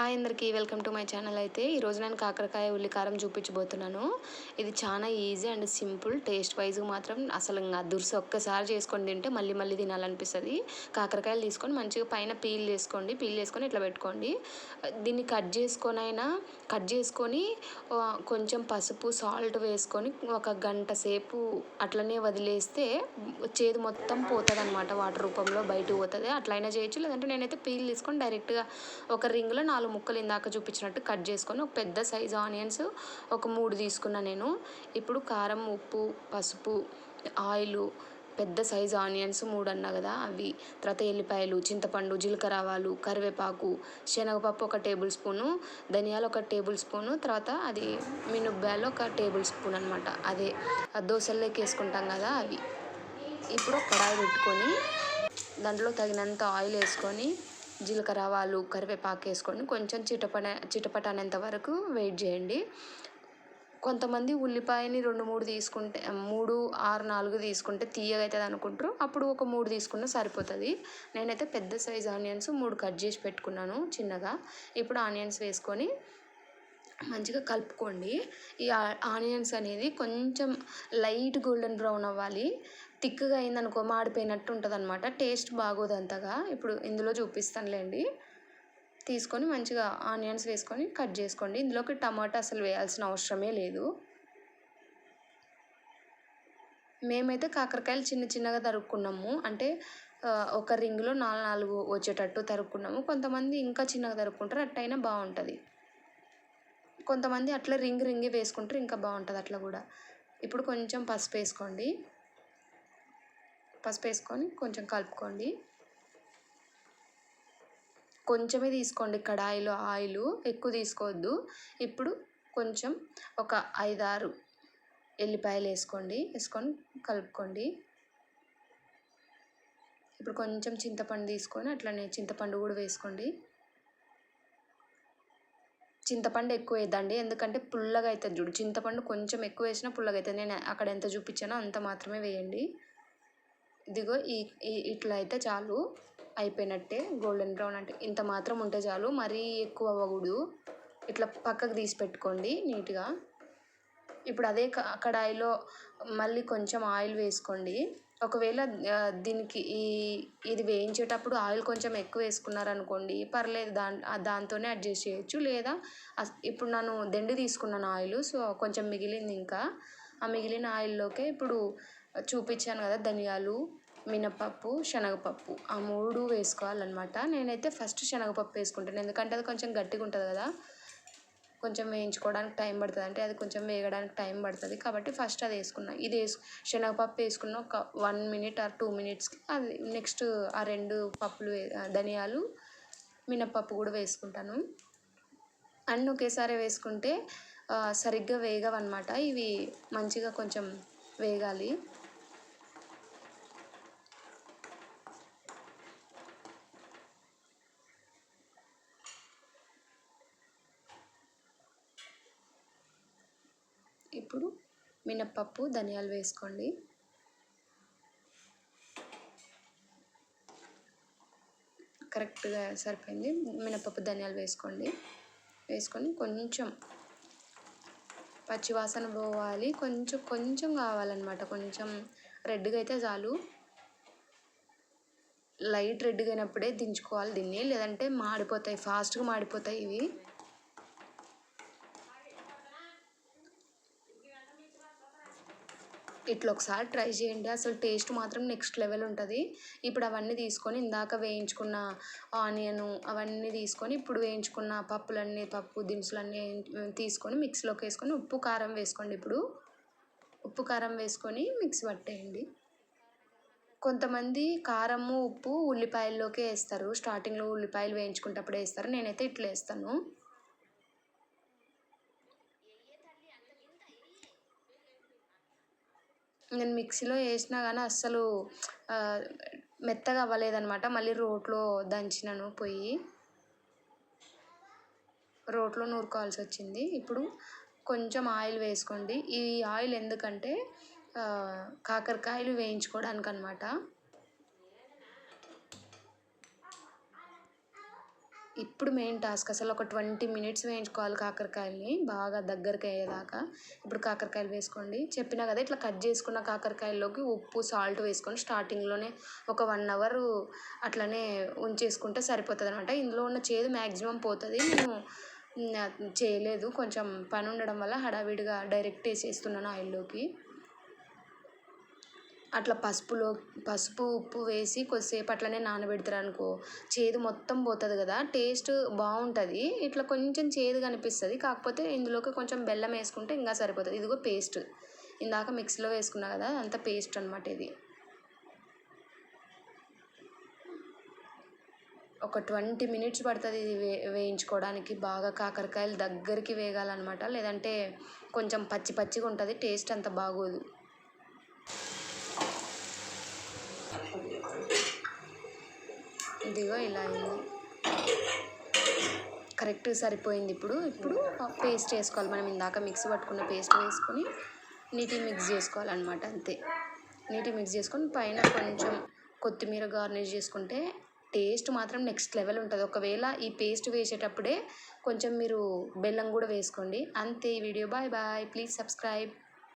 Hi అందరికీ welcome to my channel అయితే. ఈరోజు నేను కాకరకాయ ఉల్లికారం చూపించబోతున్నాను. ఇది చాలా easy and simple. Taste wise మాత్రం అసలు ఇంకా దుర్సు. ఒక్కసారి చేసుకొని తింటే మళ్ళీ మళ్ళీ తినాలనిపిస్తుంది. కాకరకాయలు తీసుకొని మంచిగా పైన పీల్ చేసుకోండి. పీల్ చేసుకొని ఇట్లా పెట్టుకోండి. దీన్ని కట్ చేసుకొని అయినా కట్ చేసుకొని కొంచెం పసుపు సాల్ట్ వేసుకొని ఒక గంట సేపు అట్లనే వదిలేస్తే చేదు మొత్తం పోతుంది అనమాట వాటర్ రూపంలో బయటకు పోతుంది. అట్లయినా చేయొచ్చు. లేదంటే నేనైతే పీల్ తీసుకొని డైరెక్ట్గా ఒక రింగ్లో నాలుగు ముక్కలు ఇందాక చూపించినట్టు కట్ చేసుకొని ఒక పెద్ద సైజ్ ఆనియన్స్ ఒక మూడు తీసుకున్నా నేను. ఇప్పుడు కారం ఉప్పు పసుపు ఆయిల్ పెద్ద సైజ్ ఆనియన్స్ మూడు అన్నా కదా అవి తర్వాత ఎల్లిపాయలు చింతపండు జీలకర్ర ఆవాలు కరివేపాకు శనగపప్పు ఒక టేబుల్ స్పూను ధనియాలు ఒక టేబుల్ స్పూను తర్వాత అది మినుబ్బాయలు ఒక టేబుల్ స్పూన్ అనమాట అదే దోశల్లోకి వేసుకుంటాం కదా అవి. ఇప్పుడు కడాయి పెట్టుకొని దాంట్లో తగినంత ఆయిల్ వేసుకొని జీలకర్ర ఆవాలు కరివేపాకు వేసుకొని కొంచెం చిటపట చిటపటనేంత వరకు వెయిట్ చేయండి. కొంతమంది ఉల్లిపాయని రెండు మూడు తీసుకుంటే మూడు ఆరు నాలుగు తీసుకుంటే తీయగా అవుతుంది అనుకుంటారు. అప్పుడు ఒక మూడు తీసుకున్న సరిపోతుంది. నేనైతే పెద్ద సైజ్ ఆనియన్స్ మూడు కట్ చేసి పెట్టుకున్నాను చిన్నగా. ఇప్పుడు ఆనియన్స్ వేసుకొని మంచిగా కలుపుకోండి. ఈ ఆనియన్స్ అనేది కొంచెం లైట్ గోల్డెన్ బ్రౌన్ అవ్వాలి. థిక్గా అయిందనుకో మాడిపోయినట్టు ఉంటుంది అనమాట టేస్ట్ బాగోదు అంతగా. ఇప్పుడు ఇందులో చూపిస్తానులేండి. తీసుకొని మంచిగా ఆనియన్స్ వేసుకొని కట్ చేసుకోండి. ఇందులోకి టమాటా అసలు వేయాల్సిన అవసరమే లేదు. మేమైతే కాకరకాయలు చిన్న చిన్నగా తరుక్కున్నాము. అంటే ఒక రింగ్లో నాలుగు నాలుగు వచ్చేటట్టు తరుక్కున్నాము. కొంతమంది ఇంకా చిన్నగా తరుక్కుంటారు. అట్టయినా బాగుంటుంది. కొంతమంది అట్లా రింగ్ రింగి వేసుకుంటారు ఇంకా బాగుంటుంది అట్లా కూడా. ఇప్పుడు కొంచెం పసుపు వేసుకోండి. పసుపు వేసుకొని కొంచెం కలుపుకోండి. కొంచెమే తీసుకోండి కడాయిలో ఆయిల్ ఎక్కువ తీసుకోవద్దు. ఇప్పుడు కొంచెం ఒక ఐదారు ఎల్లిపాయలు వేసుకోండి వేసుకొని కలుపుకోండి. ఇప్పుడు కొంచెం చింతపండు తీసుకొని అట్లనే చింతపండు కూడా వేసుకోండి. చింతపండు ఎక్కువ వేద్దండి ఎందుకంటే పుల్లగా అవుతుంది చూడు. చింతపండు కొంచెం ఎక్కువ వేసినా పుల్లగా అవుతుంది నేను అక్కడ ఎంత చూపించానో అంత మాత్రమే వేయండి. ఇదిగో ఈ ఇట్లా అయితే చాలు అయిపోయినట్టే. గోల్డెన్ బ్రౌన్ అంటే ఇంత మాత్రం ఉంటే చాలు. మరీ ఎక్కువ అవ్వకూడదు. ఇట్లా పక్కకు తీసి పెట్టుకోండి నీట్గా. ఇప్పుడు అదే కడాయిలో మళ్ళీ కొంచెం ఆయిల్ వేసుకోండి. ఒకవేళ దీనికి ఈ ఇది వేయించేటప్పుడు ఆయిల్ కొంచెం ఎక్కువ వేసుకున్నారనుకోండి పర్లేదు దా దాంతోనే అడ్జస్ట్ చేయొచ్చు. లేదా ఇప్పుడు నేను దెండి తీసుకున్నాను ఆయిల్ సో కొంచెం మిగిలింది ఇంకా. ఆ మిగిలిన ఆయిల్లోకే ఇప్పుడు చూపించాను కదా ధనియాలు మినపప్పు శనగపప్పు. ఆ మూడు వేసుకోవాలన్నమాట. నేనైతే ఫస్ట్ శనగపప్పు వేసుకుంటాను. ఎందుకంటే అది కొంచెం గట్టిగా ఉంటుంది కదా. కొంచెం వేయించుకోవడానికి టైం పడుతుంది. అంటే అది కొంచెం వేగడానికి టైం పడుతుంది. కాబట్టి ఫస్ట్ అది వేసుకున్నా. ఇది వేసు శనగపప్పు వేసుకున్న ఒక వన్ మినిట్ ఆర్ టూ మినిట్స్కి అది నెక్స్ట్ ఆ రెండు పప్పులు ధనియాలు మినప్పప్పు కూడా వేసుకుంటాను. అన్నీ ఒకేసారి వేసుకుంటే సరిగ్గా వేగవన్నమాట. ఇవి మంచిగా కొంచెం వేగాలి. ఇప్పుడు మినప్పప్పు ధనియాలు వేసుకోండి. కరెక్ట్గా సరిపోయింది. మినపప్పు ధనియాలు వేసుకోండి. వేసుకొని కొంచెం పచ్చివాసన పోవాలి. కొంచెం కొంచెం కావాలన్నమాట. కొంచెం రెడ్గా అయితే చాలు. లైట్ రెడ్గా అయినప్పుడే దించుకోవాలి దీన్ని. లేదంటే మాడిపోతాయి ఫాస్ట్గా మాడిపోతాయి ఇవి. ఇట్లా ఒకసారి ట్రై చేయండి. అసలు టేస్ట్ మాత్రం నెక్స్ట్ లెవెల్ ఉంటుంది. ఇప్పుడు అవన్నీ తీసుకొని ఇందాక వేయించుకున్న ఆనియను అవన్నీ తీసుకొని ఇప్పుడు వేయించుకున్న పప్పులన్నీ పప్పు దినుసులన్నీ తీసుకొని మిక్సీలోకి వేసుకొని ఉప్పు కారం వేసుకోండి ఇప్పుడు. ఉప్పు కారం వేసుకొని మిక్సీ పట్టేయండి. కొంతమంది కారము ఉప్పు ఉల్లిపాయల్లోకే వేస్తారు. స్టార్టింగ్లో ఉల్లిపాయలు వేయించుకుంటప్పుడు వేస్తారు. నేనైతే ఇట్లా వేస్తాను. నేను మిక్సీలో వేసినా కానీ అస్సలు మెత్తగా అవ్వలేదన్నమాట. మళ్ళీ రోట్లో దంచినాను పొయ్యి. రోట్లో నూరుకోవాల్సి వచ్చింది. ఇప్పుడు కొంచెం ఆయిల్ వేసుకోండి. ఈ ఆయిల్ ఎందుకంటే కాకరకాయలు వేయించుకోవడానికి అనమాట ఇప్పుడు మెయిన్ టాస్క్ అసలు ఒక ట్వంటీ మినిట్స్ వేయించుకోవాలి కాకరకాయల్ని బాగా దగ్గరికి అయ్యేదాకా. ఇప్పుడు కాకరకాయలు వేసుకోండి. చెప్పినా కదా ఇట్లా కట్ చేసుకున్న కాకరకాయల్లోకి ఉప్పు సాల్ట్ వేసుకొని స్టార్టింగ్లోనే ఒక వన్ అవర్ అట్లనే ఉంచేసుకుంటే సరిపోతుంది అనమాట ఇందులో ఉన్న చేదు మ్యాక్సిమం పోతుంది. నేను చేయలేదు. కొంచెం పని ఉండడం వల్ల హడావిడిగా డైరెక్ట్ వేసేస్తున్నాను ఆయిల్లోకి అట్లా పసుపులో పసుపు ఉప్పు వేసి కొద్దిసేపు అట్లనే నానబెడతారు అనుకో. చేదు మొత్తం పోతుంది కదా టేస్ట్ బాగుంటుంది. ఇట్లా కొంచెం చేదు కనిపిస్తుంది. కాకపోతే ఇందులోకి కొంచెం బెల్లం వేసుకుంటే ఇంకా సరిపోతుంది. ఇదిగో పేస్ట్. ఇందాక మిక్సీలో వేసుకున్నా కదా అంత పేస్ట్ అనమాట ఇది. ఒక ట్వంటీ మినిట్స్ పడుతుంది ఇది వే వేయించుకోవడానికి. బాగా కాకరకాయలు దగ్గరికి వేగాలన్నమాట. లేదంటే కొంచెం పచ్చి పచ్చిగా ఉంటుంది టేస్ట్ అంత బాగోదు. ఇదిగో ఇలా అయింది. కరెక్ట్ సరిపోయింది ఇప్పుడు. ఇప్పుడు పేస్ట్ వేసుకోవాలి మనం ఇందాక మిక్సీ పట్టుకున్న పేస్ట్ వేసుకొని నీటి మిక్స్ చేసుకోవాలన్నమాట అంతే. నీటి మిక్స్ చేసుకొని పైన కొంచెం కొత్తిమీర గార్నిష్ చేసుకుంటే టేస్ట్ మాత్రం నెక్స్ట్ లెవెల్ ఉంటుంది. ఒకవేళ ఈ పేస్ట్ వేసేటప్పుడే కొంచెం మీరు బెల్లం కూడా వేసుకోండి. అంతే ఈ video. Bye bye. Please subscribe.